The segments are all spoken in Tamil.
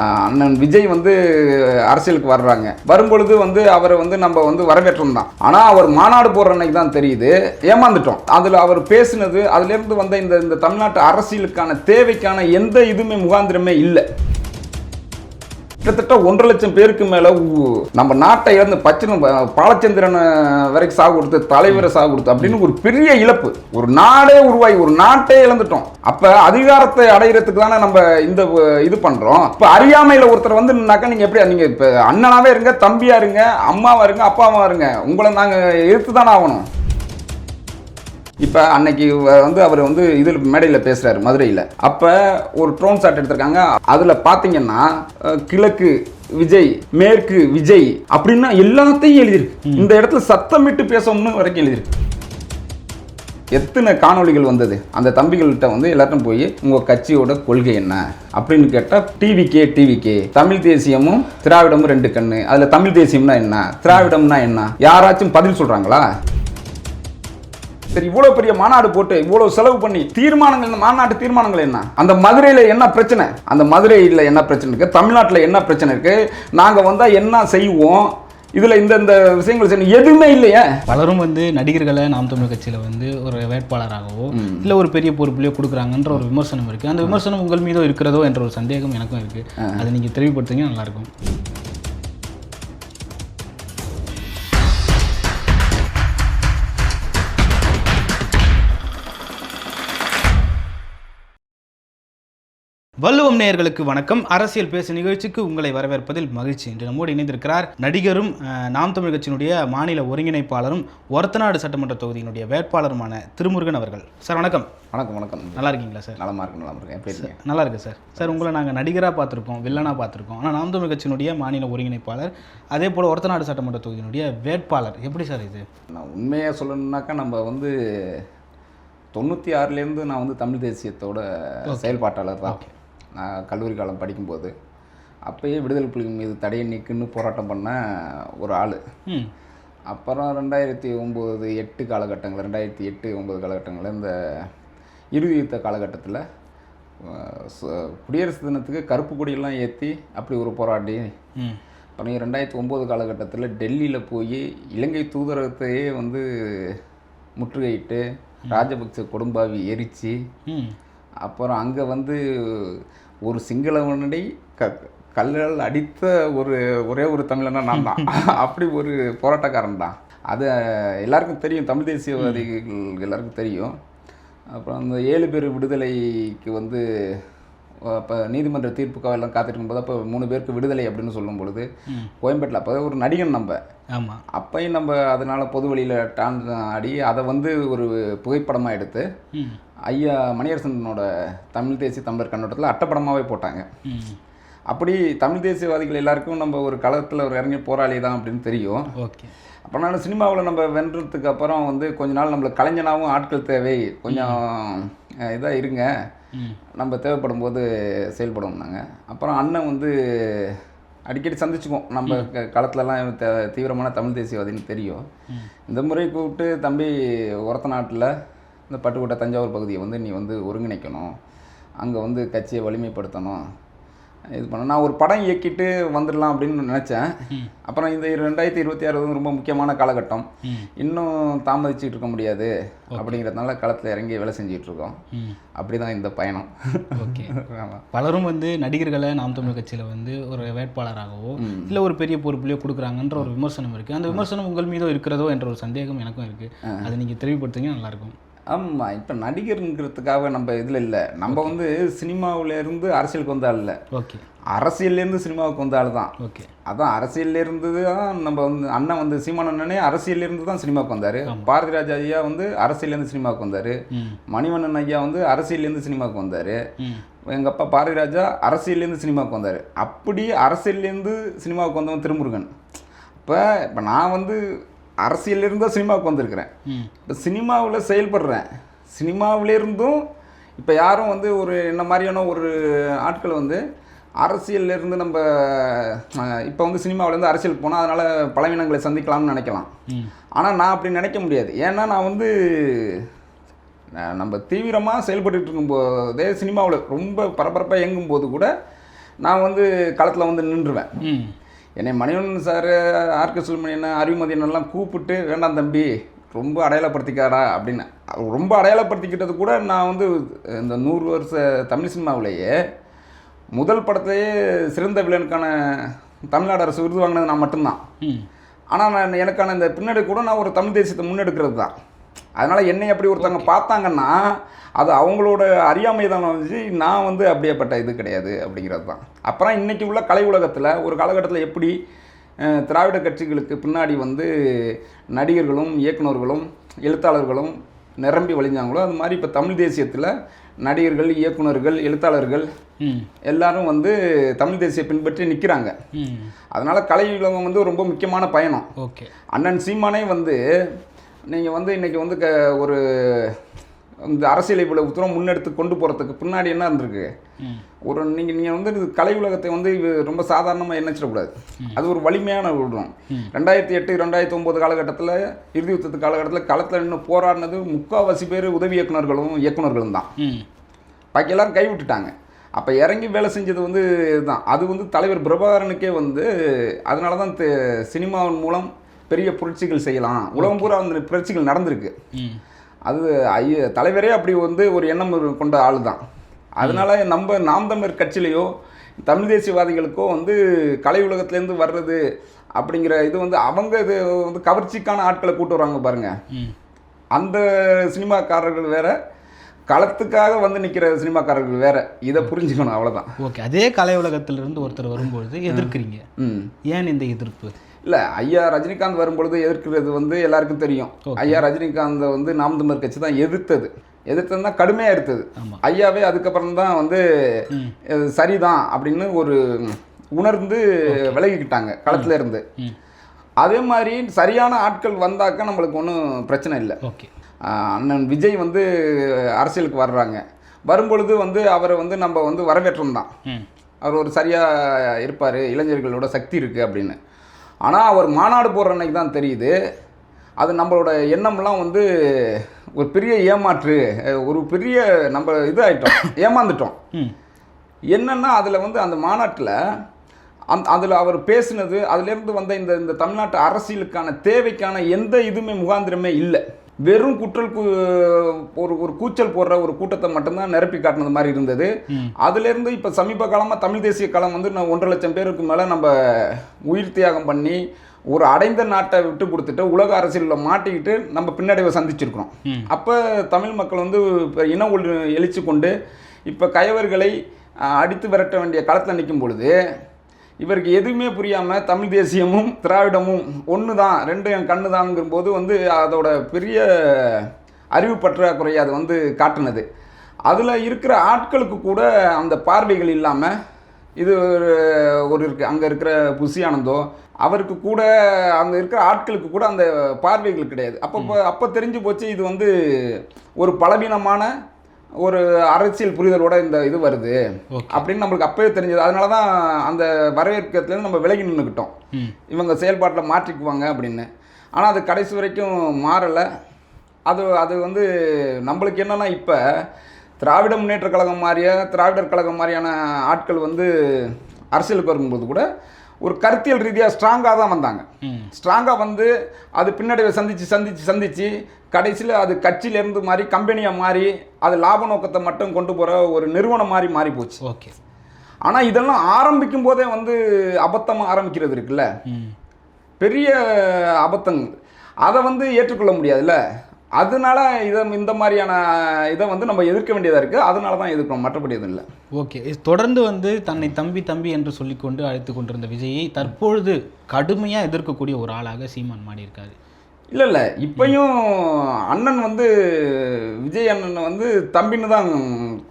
அண்ணன் விஜய் வந்து அரசியலுக்கு வர்றாங்க. வரும்பொழுது வந்து அவரை வந்து நம்ம வந்து வரவேற்றோம் தான். ஆனால் அவர் மாநாடு போடுற அன்னைக்கு தான் தெரியுது. ஏமாந்துட்டோம். அதில் அவர் பேசினது அதுலேருந்து வந்த இந்த இந்த தமிழ்நாட்டு அரசியலுக்கான தேவைக்கான எந்த இதுவுமே முகாந்திரமே இல்லை. கிட்டத்தட்ட ஒன்றரை லட்சம் பேருக்கு மேல நம்ம நாட்டை இழந்து பச்சினம் பாலச்சந்திரன் வரைக்கும் சாகு கொடுத்து தலைவரை சாகு கொடுத்து அப்படின்னு ஒரு பெரிய இழப்பு. ஒரு நாடே உருவாகி ஒரு நாட்டே இழந்துட்டோம். அப்ப அதிகாரத்தை அடையிறதுக்கு தானே நம்ம இந்த இது பண்றோம். இப்ப அறியாமையில ஒருத்தர் வந்து நின்னாக்கா நீங்க எப்படி நீங்க இப்ப அண்ணனாவே இருங்க தம்பியா இருங்க அம்மாவா இருங்க அப்பாவா இருங்க உங்களை நாங்க எதிர்த்து தானே ஆகணும். இப்போ அன்னைக்கு வந்து அவர் வந்து இதில் மேடையில் பேசுகிறாரு மதுரையில். அப்போ ஒரு ட்ரோன் ஷாட் எடுத்திருக்காங்க. அதில் பார்த்தீங்கன்னா கிழக்கு விஜய் மேற்கு விஜய் அப்படின்னா எல்லாத்தையும் எழுதியிருக்கு. இந்த இடத்துல சத்தமிட்டு பேசணும்னு வரைக்கும் எழுதியிருக்கு. எத்தனை காணொளிகள் வந்தது? அந்த தம்பிகள்கிட்ட வந்து எல்லாரும் போய் உங்கள் கட்சியோட கொள்கை என்ன? அப்படின்னு கேட்டால் டிவிகே டிவிகே தமிழ் தேசியமும் திராவிடமும் ரெண்டு கண்ணு. அதில் தமிழ் தேசியம்னா என்ன? திராவிடம்னா என்ன? யாராச்சும் பதில் சொல்கிறாங்களா சரி இவ்வளவு பெரிய மாநாடு போட்டு இவ்வளவு செலவு பண்ணி தீர்மானங்கள் இந்த மாநாட்டு தீர்மானங்கள் என்ன? அந்த மதுரையில என்ன பிரச்சனை? அந்த மதுரையில் என்ன பிரச்சனை இருக்கு? தமிழ்நாட்டில் என்ன பிரச்சனை இருக்கு? நாங்க வந்தா என்ன செய்வோம்? இதுல இந்த இந்த விஷயங்கள் செய்யணும். எதுவுமே இல்லையே. பலரும் வந்து நடிகர்களை நாம் தமிழ் கட்சியில் வந்து ஒரு வேட்பாளராகவோ இல்லை ஒரு பெரிய பொறுப்புலையோ கொடுக்குறாங்கன்ற ஒரு விமர்சனம் இருக்குது அந்த விமர்சனம் உங்கள் மீதோ இருக்கிறதோ என்ற ஒரு சந்தேகம் எனக்கும் இருக்குது அதை நீங்கள் தெளிவுபடுத்துங்க நல்லாயிருக்கும் வள்ளுவம் நேயர்களுக்கு வணக்கம். அரசியல் பேசு நிகழ்ச்சிக்கு உங்களை வரவேற்பதில் மகிழ்ச்சி. இன்று நம்மோடு இணைந்திருக்கிறார் நடிகரும் நாம் தமிழ் கட்சியினுடைய மாநில ஒருங்கிணைப்பாளரும் ஒரத்தநாடு சட்டமன்ற தொகுதியினுடைய வேட்பாளருமான திருமுருகன் அவர்கள். சார் வணக்கம். வணக்கம் வணக்கம். நல்லா இருக்கீங்களா சார்? நலமா இருக்கு நலமா இருக்கு எப்படி இருக்கீங்க? நல்லா இருக்கு சார். சார் உங்களை நாங்கள் நடிகராக பார்த்துருக்கோம் வில்லனாக பார்த்துருக்கோம். ஆனால் நாம் தமிழ் கட்சியினுடைய மாநில ஒருங்கிணைப்பாளர் அதே போல் ஒரத்தநாடு சட்டமன்ற தொகுதியினுடைய வேட்பாளர். எப்படி சார் இது? நான் உண்மையாக சொல்லணும்னாக்கா நம்ம வந்து தொண்ணூற்றி ஆறுலேருந்து நான் வந்து தமிழ் தேசியத்தோட செயல்பாட்டாளர் தான். நான் கல்லூரி காலம் படிக்கும்போது அப்பயே விடுதலை புலிகள் மீது தடையை நீக்குன்னு போராட்டம் பண்ண ஒரு ஆள். அப்புறம் ரெண்டாயிரத்தி ஒம்பது எட்டு காலகட்டங்கள் ரெண்டாயிரத்தி எட்டு ஒம்பது காலகட்டங்களில் இந்த இறுதி யுத்த காலகட்டத்தில் குடியரசு தினத்துக்கு கருப்பு கொடியெல்லாம் ஏற்றி அப்படி ஒரு போராடி. அப்புறம் ரெண்டாயிரத்தி ஒம்பது காலகட்டத்தில் டெல்லியில் போய் இலங்கை தூதரகத்தையே வந்து முற்றுகையிட்டு ராஜபக்ச கொடும்பாவி எரித்து அப்புறம் அங்கே வந்து ஒரு சிங்களவனடி க கல்லால் அடித்த ஒரு ஒரே ஒரு தமிழனா நான் தான். அப்படி ஒரு போராட்டக்காரன் தான். அது எல்லாருக்கும் தெரியும் தமிழ் தேசியவாதிகள் எல்லாருக்கும் தெரியும். அப்புறம் அந்த ஏழு பேர் விடுதலைக்கு வந்து அப்போ நீதிமன்ற தீர்ப்புக்காக எல்லாம் காத்துட்டு இருக்கும்போது அப்போ மூணு பேருக்கு விடுதலை அப்படின்னு சொல்லும் பொழுது. கோயம்பேட்டில் அப்போ ஒரு நடிகன் நம்ம. ஆமாம் அப்பையும் நம்ம அதனால் பொது வழியில் டான் ஆடி அதை வந்து ஒரு புகைப்படமாக எடுத்து ஐயா மணியரசனோட தமிழ் தேசிய தமிழர் கண்ணோட்டத்தில் அட்டப்படமாகவே போட்டாங்க. அப்படி தமிழ் தேசியவாதிகள் எல்லாருக்கும் நம்ம ஒரு களத்தில் ஒரு இறங்கி போராளி தான் அப்படின்னு தெரியும். ஓகே. அப்புறம் சினிமாவில் நம்ம வென்றதுக்கு அப்புறம் வந்து கொஞ்ச நாள் நம்மளுக்கு கலைஞனாகவும் ஆட்கள் தேவை. கொஞ்சம் இதாக இருங்க. நம்ம தேவைப்படும் போது செயல்படுவோம்னாங்க அப்புறம் அண்ணன் வந்து அடிக்கடி சந்திச்சுக்குவோம். நம்ம களத்துலலாம் த தீவிரமான தமிழ் தேசியவாதின்னு தெரியும். இந்த முறை கூப்பிட்டு தம்பி ஒரத்த நாட்டில் இந்த பட்டுக்கோட்டை தஞ்சாவூர் பகுதியை வந்து நீ வந்து ஒருங்கிணைக்கணும். அங்கே வந்து கட்சியை வலிமைப்படுத்தணும். இது பண்ண நான் ஒரு படம் இயக்கிட்டு வந்துடலாம் அப்படின்னு நினச்சேன். அப்புறம் இந்த ரெண்டாயிரத்தி இருபத்தி ஆறு வந்து ரொம்ப முக்கியமான காலகட்டம். இன்னும் தாமதிச்சுட்டு இருக்க முடியாது அப்படிங்கிறதுனால களத்தில் இறங்கி வேலை செஞ்சுட்டு இருக்கோம். அப்படி தான் இந்த பயணம். ஓகே. பலரும் வந்து நடிகர்களை நாம் தமிழ் கட்சியில் வந்து ஒரு வேட்பாளராகவோ இல்லை ஒரு பெரிய பொறுப்புலையோ கொடுக்குறாங்கன்ற ஒரு விமர்சனம் இருக்குது அந்த விமர்சனம் உங்கள் மீதோ இருக்கிறதோ என்ற ஒரு சந்தேகம் எனக்கும் இருக்குது அதை நீங்கள் தெளிவுபடுத்துங்க நல்லாயிருக்கும் ஆமாம் இப்போ நடிகருங்கிறதுக்காக நம்ம இதில் இல்லை. நம்ம வந்து சினிமாவுல இருந்து அரசியலுக்கு வந்த ஆள் இல்லை. ஓகே அரசியல்லேருந்து சினிமாவுக்கு வந்த ஆள் தான் ஓகே அதான் அரசியல்ல இருந்து தான் நம்ம வந்து அண்ணன் வந்து சீமான் அண்ணனே அரசியல்ல இருந்து தான் சினிமாவுக்கு வந்தார். பாரதிராஜ் ஐயா வந்து அரசியல்லேருந்து சினிமாவுக்கு வந்தார். மணிவண்ணன் ஐயா வந்து அரசியல்லேருந்து சினிமாவுக்கு வந்தார். எங்கள் அப்பா பாரதிராஜா அரசியல்லேருந்து சினிமாவுக்கு வந்தார். அப்படி அரசியல்லேருந்து சினிமாவுக்கு வந்தவன் திருமுருகன். இப்போ இப்போ நான் வந்து அரசியல்லேருந்து தான் சினிமாவுக்கு வந்திருக்கிறேன். இப்போ சினிமாவில் செயல்படுறேன். சினிமாவிலேருந்தும் இப்போ யாரும் வந்து ஒரு என்ன மாதிரியான ஒரு ஆட்கள் வந்து அரசியல்ல இருந்து நம்ம இப்போ வந்து சினிமாவிலேருந்து அரசியலுக்கு போனால் அதனால் பலவீனங்களை சந்திக்கலாம்னு நினைக்கலாம். ஆனால் நான் அப்படி நினைக்க முடியாது. ஏன்னா நான் வந்து நம்ம தீவிரமாக செயல்பட்டுட்டு இருக்கும்போதே சினிமாவில் ரொம்ப பரபரப்பாக இயங்கும்போது கூட நான் வந்து களத்தில் வந்து நின்றுவேன். என்னை மணிவண்ணன் சார் ஆர்கே சுல்மணியன் அறிவுமதியனெல்லாம் கூப்பிட்டு வேண்டாம் தம்பி ரொம்ப அடையாளப்படுத்திக்காரா அப்படின்னு. ரொம்ப அடையாளப்படுத்திக்கிட்டது கூட நான் வந்து இந்த நூறு வருஷ தமிழ் சினிமாவிலேயே முதல் படத்தையே சிறந்த வில்லனுக்கான தமிழ்நாடு அரசு விருது வாங்கினது நான் மட்டும்தான். ஆனால் நான் எனக்கான இந்த பின்னாடி கூட நான் ஒரு தமிழ் தேசியத்தை முன்னெடுக்கிறது தான் அதனால் என்னை அப்படி ஒருத்தவங்க பார்த்தாங்கன்னா அது அவங்களோட அறியாமை தான் வந்து நான் வந்து அப்படியேப்பட்ட இது கிடையாது அப்படிங்கிறது தான். அப்புறம் இன்றைக்கி உள்ள கலை உலகத்தில் ஒரு காலகட்டத்தில் எப்படி திராவிட கட்சிகளுக்கு பின்னாடி வந்து நடிகர்களும் இயக்குனர்களும் எழுத்தாளர்களும் நிரம்பி வழிஞ்சாங்களோ அது மாதிரி இப்போ தமிழ் தேசியத்தில் நடிகர்கள் இயக்குனர்கள் எழுத்தாளர்கள் எல்லாரும் வந்து தமிழ் தேசிய பின்பற்றி நிற்கிறாங்க அதனால் கலை உலகம் வந்து ரொம்ப முக்கியமான பயணம். ஓகே. அண்ணன் சீமானே வந்து நீங்கள் வந்து இன்றைக்கி வந்து க ஒரு இந்த அரசியலை இவ்வளவு தூரம் முன்னெடுத்து கொண்டு போகிறதுக்கு பின்னாடி என்ன இருந்திருக்கு? ஒரு நீங்கள் நீங்கள் வந்து கலை உலகத்தை வந்து ரொம்ப சாதாரணமாக எண்ணச்சிடக்கூடாது. அது ஒரு வலிமையான விடம் ரெண்டாயிரத்தி எட்டு ரெண்டாயிரத்தி ஒம்பது காலகட்டத்தில் இறுதி யுத்தத்து காலகட்டத்தில் களத்தில் நின்று போராடினது முக்கால்வாசி பேர் உதவி இயக்குனர்களும் இயக்குனர்களும் தான். பாக்கி எல்லாரும் கை விட்டுட்டாங்க. அப்போ இறங்கி வேலை செஞ்சது வந்து இதுதான். அது வந்து தலைவர் பிரபாகரனுக்கே வந்து அதனால தான் சினிமாவின் மூலம் பெரிய புரட்சிகள் செய்யலாம். உலகம் பூரா அந்த புரட்சிகள் நடந்திருக்கு. அது ஐய தலைவரே அப்படி வந்து ஒரு எண்ணம் கொண்ட ஆள் தான் அதனால நம்ம நாம் தமிழர் கட்சியிலையோ தமிழ் தேசியவாதிகளுக்கோ வந்து கலை உலகத்துலேருந்து வர்றது அப்படிங்கிற இது வந்து அவங்க இது வந்து கவர்ச்சிக்கான ஆட்களை கூட்டு வராங்க பாருங்க. ம். அந்த சினிமாக்காரர்கள் வேற களத்துக்காக வந்து நிற்கிற சினிமாக்காரர்கள் வேற. இதை புரிஞ்சுக்கணும் அவ்வளோதான் ஓகே. அதே கலை உலகத்திலிருந்து ஒருத்தர் வரும்பொழுது எதிர்க்கிறீங்க. ஏன் இந்த எதிர்ப்பு? இல்லை ஐயா ரஜினிகாந்த் வரும்பொழுது எதிர்க்கிறது வந்து எல்லாருக்கும் தெரியும். ஐயா ரஜினிகாந்த் வந்து நாம் தமிழர் கட்சி தான் எதிர்த்தது. எதிர்த்தது தான் கடுமையாக எடுத்தது. ஐயாவே அதுக்கப்புறம் தான் வந்து சரிதான் அப்படின்னு ஒரு உணர்ந்து விலகிக்கிட்டாங்க களத்துல இருந்து. அதே மாதிரி சரியான ஆட்கள் வந்தாக்க நம்மளுக்கு ஒன்றும் பிரச்சனை இல்லை. அண்ணன் விஜய் வந்து அரசியலுக்கு வர்றாங்க. வரும்பொழுது வந்து அவரை வந்து நம்ம வந்து வரவேற்றோம் தான் அவர் ஒரு சரியாக இருப்பார் இளைஞர்களோட சக்தி இருக்குது அப்படின்னு. ஆனால் அவர் மாநாடு போடுற அன்னைக்கு தான் தெரியுது. அது நம்மளோட எண்ணம்லாம் வந்து ஒரு பெரிய ஏமாற்று ஒரு பெரிய நம்ம இது ஆயிட்டோம் ஏமாந்துட்டோம் என்னன்னா அதில் வந்து அந்த மாநாட்டில் அந் அதில் அவர் பேசினது அதுலேருந்து வந்த இந்த இந்த தமிழ்நாட்டு அரசியலுக்கான தேவைக்கான எந்த இதுவுமே முகாந்திரமே இல்லை. வெறும் குற்றல் கு ஒரு ஒரு கூச்சல் போடுற ஒரு கூட்டத்தை மட்டும்தான் நிரப்பி காட்டினது மாதிரி இருந்தது. அதுலேருந்து இப்போ சமீப காலமாக தமிழ் தேசிய காலம் வந்து நான் ஒன்றரை லட்சம் பேருக்கு மேலே நம்ம உயிர் தியாகம் பண்ணி ஒரு அடைந்த நாட்டை விட்டு கொடுத்துட்டு உலக அரசியலில் மாட்டிக்கிட்டு நம்ம பின்னடைவை சந்திச்சிருக்கிறோம். அப்போ தமிழ் மக்கள் வந்து இப்போ இன எழுச்சி கொண்டு இப்போ கயவர்களை அடித்து விரட்ட வேண்டிய களத்தில் நிற்கும் பொழுது இவருக்கு எதுவுமே புரியாமல் தமிழ் தேசியமும் திராவிடமும் ஒன்று தான் ரெண்டு என் கண்ணு தான்ங்கிற போது வந்து அதோட பெரிய அறிவு பற்றாக்குறையை அது வந்து காட்டுனது. அதில் இருக்கிற ஆட்களுக்கு கூட அந்த பார்வைகள் இல்லாமல் இது ஒரு ஒரு இருக்கு அங்கே இருக்கிற புசி ஆனந்தோ அவருக்கு கூட அங்கே இருக்கிற ஆட்களுக்கு கூட அந்த பார்வைகள் கிடையாது. அப்போ அப்போ தெரிஞ்சு போச்சு இது வந்து ஒரு பலவீனமான ஒரு அரசியல் புரிதலோட இந்த இது வருது. அப்படின்னு நம்மளுக்கு அப்பவே தெரிஞ்சது. அதனால தான் அந்த வரவேற்கிறதுலேருந்து நம்ம விலகி நின்றுக்கிட்டோம் இவங்க செயல்பாட்டில் மாற்றிக்குவாங்க அப்படின்னு. ஆனால் அது கடைசி வரைக்கும் மாறலை. அது அது வந்து நம்மளுக்கு என்னன்னா இப்போ திராவிட முன்னேற்ற கழகம் மாதிரிய திராவிடர் கழகம் மாதிரியான ஆட்கள் வந்து அரசியலுக்கு வரும்போது கூட ஒரு கருத்தியல் ரீதியாக ஸ்ட்ராங்காக தான் வந்தாங்க. ஸ்ட்ராங்காக வந்து அது பின்னடைவை சந்திச்சு சந்திச்சு சந்திச்சு கடைசியில் அது கட்சியிலேருந்து மாறி கம்பெனியாக மாறி அது லாப நோக்கத்தை மட்டும் கொண்டு போகிற ஒரு நிறுவனம் மாதிரி மாறி போச்சு. ஓகே. ஆனால் இதெல்லாம் ஆரம்பிக்கும் போதே வந்து அபத்தமாக ஆரம்பிக்கிறது இருக்குல்ல. பெரிய அபத்தங்கள். அதை வந்து ஏற்றுக்கொள்ள முடியாதுல்ல. அதனால இதை இந்த மாதிரியான இதை வந்து நம்ம எதிர்க்க வேண்டியதாக இருக்குது அதனால தான் எதிர்க்கிறோம் மற்றபடி எதுவும் இல்லை. ஓகே. தொடர்ந்து வந்து தன்னை தம்பி தம்பி என்று சொல்லிக்கொண்டு அழைத்து கொண்டிருந்த விஜயை தற்பொழுது கடுமையாக எதிர்க்கக்கூடிய ஒரு ஆளாக சீமான் மாறி இருக்காரு இல்லை இல்லை. இப்பயும் அண்ணன் வந்து விஜய் அண்ணன் வந்து தம்பின்னு தான்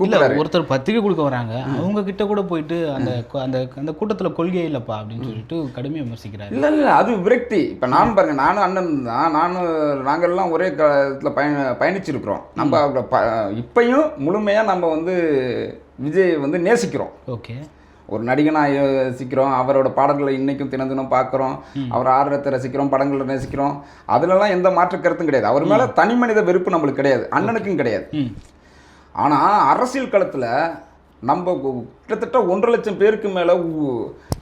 கூப்பிடுறாரு. ஒருத்தர் பத்திரிக்கை கொடுக்க வராங்க. அவங்க கிட்ட கூட போயிட்டு அந்த அந்த அந்த கூட்டத்துல கொள்கை இல்லப்பா அப்படின்னு சொல்லிட்டு கடுமையாக விமர்சிக்கிறாரு. இல்லை இல்லை அது விரக்தி. இப்போ நானும் பாருங்க நானும் அண்ணன் தான் நானும் நாங்கள்லாம் ஒரே இதில் பயண பயணிச்சிருக்கிறோம். நம்ம இப்பயும் முழுமையாக நம்ம வந்து விஜய் வந்து நேசிக்கிறோம். ஓகே. ஒரு நடிகனாக ரசிக்கிறோம் அவரோட பாடல்களை இன்னைக்கும் தினம் தினம் பார்க்குறோம் அவர் ஆர்வத்தை ரசிக்கிறோம் படங்களை நேசிக்கிறோம். அதுலலாம் எந்த மாற்று கருத்தும் கிடையாது. அவர் மேலே தனி மனித வெறுப்பு நம்மளுக்கு கிடையாது அண்ணனுக்கும் கிடையாது. ஆனால் அரசியல் களத்தில் நம்ம கிட்டத்தட்ட ஒன்றரை லட்சம் பேருக்கு மேலே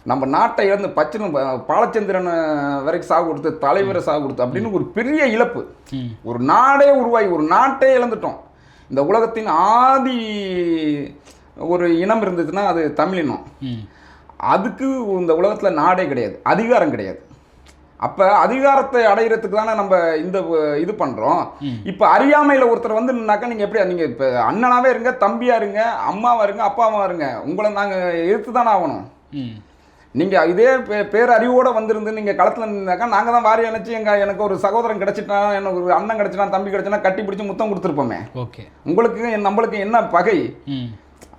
நம்ம நாட்டை இழந்து பச்சினம் பாலச்சந்திரன் வரைக்கும் சாகு கொடுத்து தலைவரை சாகு கொடுத்து அப்படின்னு ஒரு பெரிய இழப்பு. ஒரு நாடே உருவாகி ஒரு நாட்டே இழந்துட்டோம். இந்த உலகத்தின் ஆதி ஒரு இனம் இருந்ததுன்னா அது தமிழினம். அதுக்கு இந்த உலகத்தில் நாடே கிடையாது அதிகாரம் கிடையாது. அப்போ அதிகாரத்தை அடையிறதுக்கு தானே நம்ம இந்த இது பண்ணுறோம் இப்போ அறியாமையில் ஒருத்தர் வந்து நின்னாக்கா நீங்கள் எப்படி நீங்கள் இப்போ அண்ணனாவே இருங்க தம்பியா இருங்க அம்மாவா இருங்க அப்பாவா இருங்க உங்களை நாங்கள் எதிர்த்து தானே ஆகணும். நீங்கள் இதே பே பேரறிவோடு வந்திருந்து நீங்கள் களத்தில் நின்னாக்கா நாங்கள் தான் வாரி அணைச்சி எங்கள் எனக்கு ஒரு சகோதரன் கிடச்சிட்டா எனக்கு ஒரு அண்ணன் கிடச்சிட்டான் தம்பி கிடச்சினா கட்டி பிடிச்சி முத்தம் கொடுத்துருப்போமே. ஓகே. உங்களுக்கு நம்மளுக்கு என்ன பகை?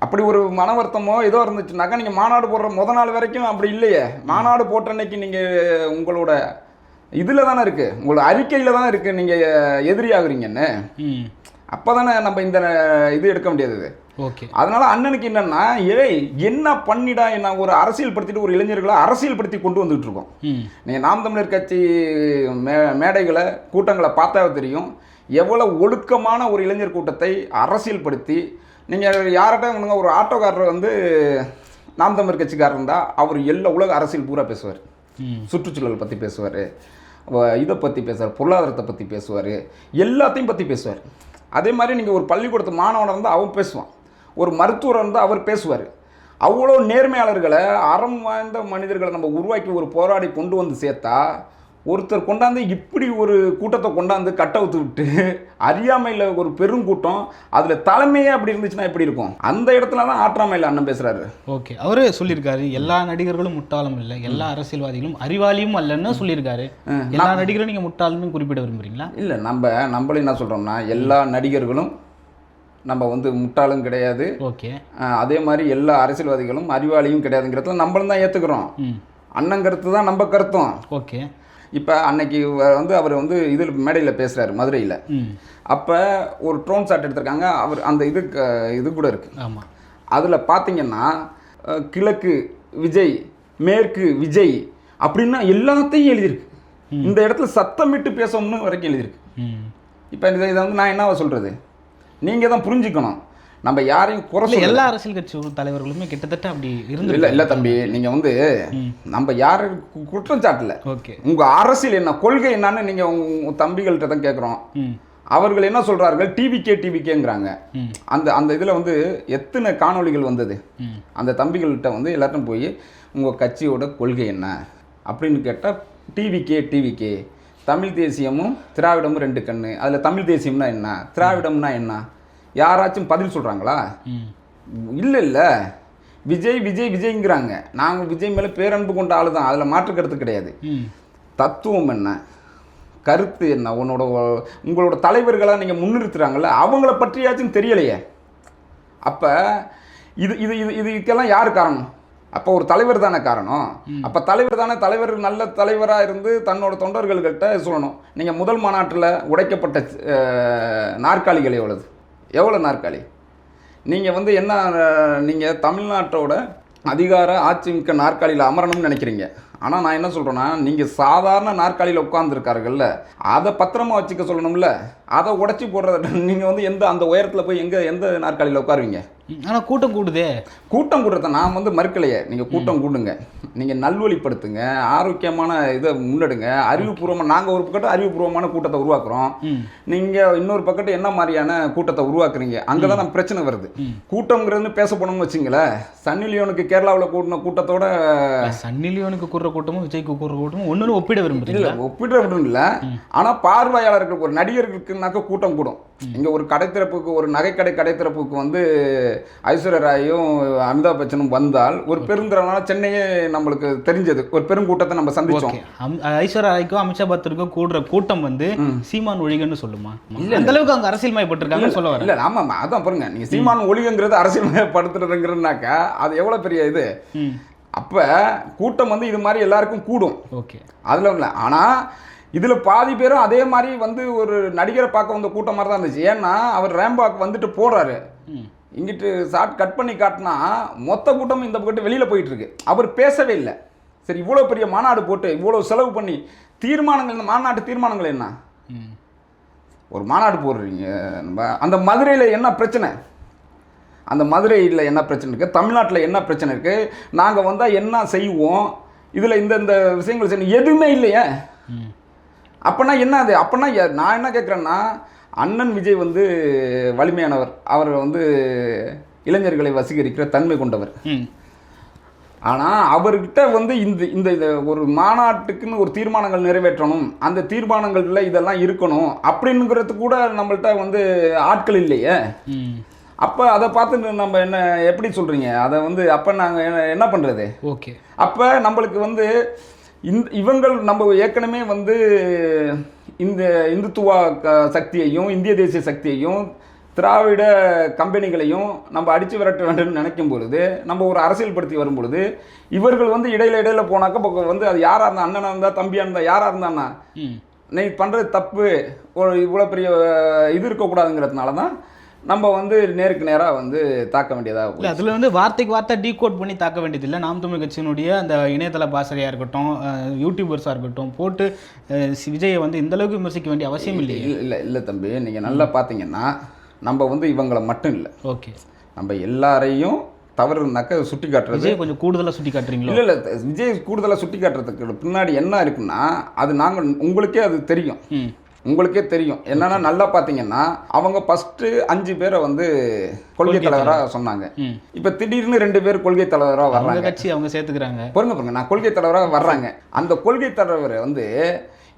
அப்படி ஒரு மன வருத்தமோ ஏதோ இருந்துச்சுனாக்கா நீங்கள் மாநாடு போடுற முத நாள் வரைக்கும் அப்படி இல்லையே. மாநாடு போட்ட அன்னைக்கு நீங்கள் உங்களோட இதில் தானே இருக்குது உங்களோட அறிக்கையில் தானே இருக்குது நீங்கள் எதிரி ஆகுறீங்கன்னு ம். அப்போ தானே நம்ம இந்த இது எடுக்க முடியாது ஓகே. அதனால அண்ணனுக்கு என்னன்னா ஏய் என்ன பண்ணிடா என்ன ஒரு அரசியல் படுத்திட்டு ஒரு இளைஞர்களை அரசியல் படுத்தி கொண்டு வந்துட்டு இருக்கோம். நீங்கள் நாம் தமிழர் கட்சி மே மேடைகளை கூட்டங்களை பார்த்தாவே தெரியும். எவ்வளோ ஒழுக்கமான ஒரு இளைஞர் கூட்டத்தை அரசியல் படுத்தி நீங்கள் யார்கிட்ட ஒரு ஆட்டோக்காரர் வந்து நாம் தமிழர் கட்சிக்காரர் இருந்தால் அவர் எல்லா உலக அரசியல் பூரா பேசுவார். சுற்றுச்சூழல் பற்றி பேசுவார். இதை பற்றி பேசுவார் பொருளாதாரத்தை பற்றி பேசுவார். எல்லாத்தையும் பற்றி பேசுவார். அதே மாதிரி நீங்கள் ஒரு பள்ளிக்கூடத்து மாணவனாக இருந்தால் அவன் பேசுவான். ஒரு மருத்துவர் இருந்தால் அவர் பேசுவார். அவ்வளோ நேர்மையாளர்களை அறம் வாய்ந்த மனிதர்களை நம்ம உருவாக்கி ஒரு போராடி கொண்டு வந்து சேர்த்தா ஒருத்தர் கொண்டாந்து இப்படி ஒரு கூட்டத்தை கொண்டாந்து கட்டவுத்து விட்டு அறியாமையில் ஒரு பெருங்கூட்டம் அதில் தலைமையே அப்படி இருந்துச்சுன்னா எப்படி இருக்கும்? அந்த இடத்துல தான் ஆற்றாமையில் அண்ணன் பேசுகிறாரு ஓகே அவரே சொல்லியிருக்காரு எல்லா நடிகர்களும் முட்டாளும் இல்லை எல்லா அரசியல்வாதிகளும் அறிவாளியும் அல்லன்னு சொல்லியிருக்காரு. எல்லா நடிகரும் நீங்க முட்டாள்னு குறிப்பிட விரும்புறீங்களா? இல்லை நம்ம நம்மளும் என்ன சொல்கிறோம்னா எல்லா நடிகர்களும் நம்ம வந்து முட்டாளும் கிடையாது. ஓகே. அதே மாதிரி எல்லா அரசியல்வாதிகளும் அறிவாளியும் கிடையாதுங்கிறதுல நம்மளும் தான் ஏற்றுக்கிறோம் அண்ணன் கருத்து தான் நம்ம கருத்தும். ஓகே. இப்போ அன்னைக்கு வந்து அவர் வந்து இதில் மேடையில் பேசுகிறாரு மதுரையில். அப்போ ஒரு ட்ரோன் ஷாட் எடுத்திருக்காங்க அவர் அந்த இது இது கூட இருக்குது ஆமா. அதில் பார்த்தீங்கன்னா கிழக்கு விஜய் மேற்கு விஜய் அப்படின்னா எல்லாத்தையும் எழுதியிருக்கு. இந்த இடத்துல சத்தமிட்டு பேசணும்னு வரைக்கும் எழுதியிருக்கு. இப்போ இதை இதை வந்து நான் என்னவா சொல்கிறது நீங்கள் தான் புரிஞ்சுக்கணும். நம்ம யாரையும் குறை எல்லா அரசியல் கட்சி தலைவர்களுமே கிட்டத்தட்ட அப்படி இருந்து இல்லை இல்லை தம்பி நீங்கள் வந்து நம்ம யாரும் குற்றம் சாட்டல. ஓகே. உங்கள் அரசியல் என்ன கொள்கை என்னன்னு நீங்கள் உங்கள் தம்பிகள்கிட்ட தான் கேட்குறோம் அவர்கள் என்ன சொல்கிறார்கள் டிவிகே டிவிகேங்கிறாங்க அந்த அந்த இதில் வந்து எத்தனை காணொளிகள் வந்தது? அந்த தம்பிகள்கிட்ட வந்து எல்லார்ட்டும் போய் உங்கள் கட்சியோட கொள்கை என்ன? அப்படின்னு கேட்டால் டிவிகே டிவிகே தமிழ் தேசியமும் திராவிடமும் ரெண்டு கண்ணு. அதில் தமிழ் தேசியம்னா என்ன? திராவிடம்னா என்ன? யாராச்சும் பதில் சொல்கிறாங்களா இல்லை இல்லை. விஜய் விஜய் விஜய்ங்கிறாங்க. நாங்கள் விஜய் மேலே பேரன்பு கொண்ட ஆளு தான் அதில் மாற்று கருத்து கிடையாது. தத்துவம் என்ன? கருத்து என்ன? உன்னோட உங்களோட தலைவர்களை நீங்கள் முன்னிறுத்துறாங்கல்ல அவங்கள பற்றியாச்சும் தெரியலையே. அப்போ இது இது இது இதுக்கெல்லாம் யார் காரணம்? அப்போ ஒரு தலைவர் தானே காரணம்? அப்போ தலைவர் தானே தலைவர் நல்ல தலைவராக இருந்து தன்னோட தொண்டர்கள்கிட்ட சொல்லணும். நீங்கள் முதல் மாநாட்டில் உடைக்கப்பட்ட நாற்காலிகள் எவ்வளவு? எவ்வளோ நாற்காலி? நீங்கள் வந்து என்ன நீங்கள் தமிழ்நாட்டோட அதிகார ஆட்சி மிக்க நாற்காலியில் அமரணும்னு நினைக்கிறீங்க? ஆனால் நான் என்ன சொல்கிறேன்னா நீங்கள் சாதாரண நாற்காலியில் உட்காந்துருக்காருங்கல்ல அதை பத்திரமா வச்சுக்க சொல்லணும்ல அதை உடச்சி போடுறத நீங்கள் வந்து எந்த அந்த உயரத்தில் போய் எங்கே எந்த நாற்காலியில் உட்காருவீங்க? ம். ஆனா கூட்டம் கூடுதே. கூட்டம் கூடுறத நான் வந்து மறுக்கலையே. நீங்கள் கூட்டம் கூடுங்க. நீங்கள் நல்வழிப்படுத்துங்க ஆரோக்கியமான இதை முன்னெடுங்க. அறிவுபூர்வமாக நாங்கள் ஒரு பக்கத்து அறிவுபூர்வமான கூட்டத்தை உருவாக்குறோம். நீங்கள் இன்னொரு பக்கத்து என்ன மாதிரியான கூட்டத்தை உருவாக்குறீங்க? அங்கே தான் நம்ம பிரச்சனை வருது. கூட்டங்கிறது பேச போனோம்னு வச்சுங்களேன். சன்னி லியோனுக்கு கேரளாவில் கூட்டின கூட்டத்தோட சன்னி லியோனுக்கு கூடுற கூட்டமும் விஜய்க்கு கூடுற கூட்டமும் ஒன்னு ஒப்பிட இல்ல விரும்புறீங்களா ஒப்பிடுற மட்டும் இல்ல. ஆனா பார்வையாளர்கள் ஒரு நடிகர்களுக்குனாக்க கூட்டம் கூடும். இங்க ஒரு கடைத்திறப்புக்கு ஒரு நகைக்கடை கடைத்திறப்புக்கு வந்து ஐஸ்வர்யா ராயும் அமிதாப் பச்சனும் வந்தால் ஒரு பெருந்திரனால சென்னையே நம்மளுக்கு தெரிஞ்சது. ஒரு பெருங்கூட்டத்தை நம்ம சந்திச்சோம். ஐஸ்வர்யா ராய்க்கும் அமித்ஷா பத்திரிக்கும் கூடுற கூட்டம் வந்து சீமான் ஒழிகன்னு சொல்லுமா? அந்த அளவுக்கு அங்க அரசியல் மயப்பட்டிருக்காங்கன்னு சொல்ல வரேன். இல்ல ஆமா அதான் பாருங்க. நீங்க சீமான் ஒளிகங்கிறது அரசியல்மயப்படுத்துறதுங்கிறதுனாக்கா அது எவ்வளவு பெரிய இது? அப்ப கூட்டம் வந்து இது மாதிரி எல்லாருக்கும் கூடும். ஓகே. அதில் இல்லை ஆனால் இதில் பாதி பேரும் அதே மாதிரி வந்து ஒரு நடிகரை பார்க்க வந்த கூட்டம் மாதிரி தான் இருந்துச்சு. ஏன்னா அவர் ரேம்பாக் வந்துட்டு போடுறாரு இங்கிட்டு ஷார்ட் கட் பண்ணி காட்டினா மொத்த கூட்டமும் இந்த பக்கத்து வெளியில் போயிட்டு இருக்கு. அவர் பேசவே இல்லை. சரி இவ்வளோ பெரிய மாநாடு போட்டு இவ்வளோ செலவு பண்ணி தீர்மானங்கள் இந்த மாநாட்டு தீர்மானங்கள் என்ன? ஒரு மாநாடு போடுறீங்க நம்ம. அந்த மதுரையில் என்ன பிரச்சனை? அந்த மதுரையில் என்ன பிரச்சனை இருக்குது தமிழ்நாட்டில் என்ன பிரச்சனை இருக்குது நாங்கள் வந்தால் என்ன செய்வோம்? இதில் இந்த இந்த விஷயங்கள் செய்யணும் எதுவுமே இல்லையே. அப்போனா என்ன அது? அப்போனா நான் என்ன கேட்குறேன்னா அண்ணன் விஜய் வந்து வலிமையானவர். அவர் வந்து இளைஞர்களை வசீகரிக்கிற தன்மை கொண்டவர். ஆனால் அவர்கிட்ட வந்து இந்த இந்த ஒரு மாநாட்டுக்குன்னு ஒரு தீர்மானங்கள் நிறைவேற்றணும். அந்த தீர்மானங்கள்ல இதெல்லாம் இருக்கணும். அப்படிங்கிறது கூட நம்மள்ட்ட வந்து ஆட்கள் இல்லையே. அப்போ அதை பார்த்து நம்ம என்ன எப்படி சொல்கிறீங்க அதை வந்து அப்போ நாங்கள் என்ன என்ன பண்ணுறது ஓகே. அப்போ நம்மளுக்கு வந்து இந்த இவங்கள் நம்ம ஏற்கனவே வந்து இந்த இந்துத்துவா க- சக்தியையும் இந்திய தேசிய சக்தியையும் திராவிட கம்பெனிகளையும் நம்ம அடித்து விரட்ட வேண்டும்னு நினைக்கும் பொழுது நம்ம ஒரு அரசியல்படுத்தி வரும் பொழுது இவர்கள் வந்து இடையில இடையில போனாக்க இப்போ வந்து அது யாராக இருந்தா அண்ணனாக இருந்தா தம்பியாக இருந்தா யாராக இருந்தான்னா நீ பண்ணுறது தப்பு ஒரு இவ்வளோ பெரிய இது இருக்கக்கூடாதுங்கிறதுனால தான் நம்ம வந்து நேருக்கு நேராக வந்து தாக்க வேண்டியதாக இல்லை அதில் வந்து வார்த்தைக்கு வார்த்தை டீகோட் பண்ணி தாக்க வேண்டியதில்லை நாம் தமிழ் கட்சியினுடைய அந்த இணையதள பாசறையாக இருக்கட்டும் யூடியூபர்ஸாக இருக்கட்டும் போட்டு விஜயை வந்து இந்த அளவுக்கு விமர்சிக்க வேண்டிய அவசியம் இல்லை இல்லை இல்லை தம்பி. நீங்கள் நல்லா பார்த்தீங்கன்னா நம்ம வந்து இவங்களை மட்டும் இல்லை. ஓகே. நம்ம எல்லாரையும் தவறுனாக்க சுட்டி காட்டுறது. விஜய் கொஞ்சம் கூடுதலாக சுட்டி காட்டுறீங்களோ? இல்லை இல்லை விஜய் கூடுதலாக சுட்டி காட்டுறதுக்கு பின்னாடி என்ன இருக்குன்னா அது நாங்கள் உங்களுக்கே அது தெரியும். ம். உங்களுக்கே தெரியும். என்னன்னா நல்லா பார்த்தீங்கன்னா அவங்க ஃபஸ்ட்டு அஞ்சு பேரை வந்து கொள்கை தலைவராக சொன்னாங்க. இப்போ திடீர்னு ரெண்டு பேர் கொள்கை தலைவராக வர்றாங்க. கட்சி அவங்க சேர்த்துக்கிறாங்க. பொறுங்க பொறுங்க நான் கொள்கை தலைவராக வர்றாங்க. அந்த கொள்கை தலைவர் வந்து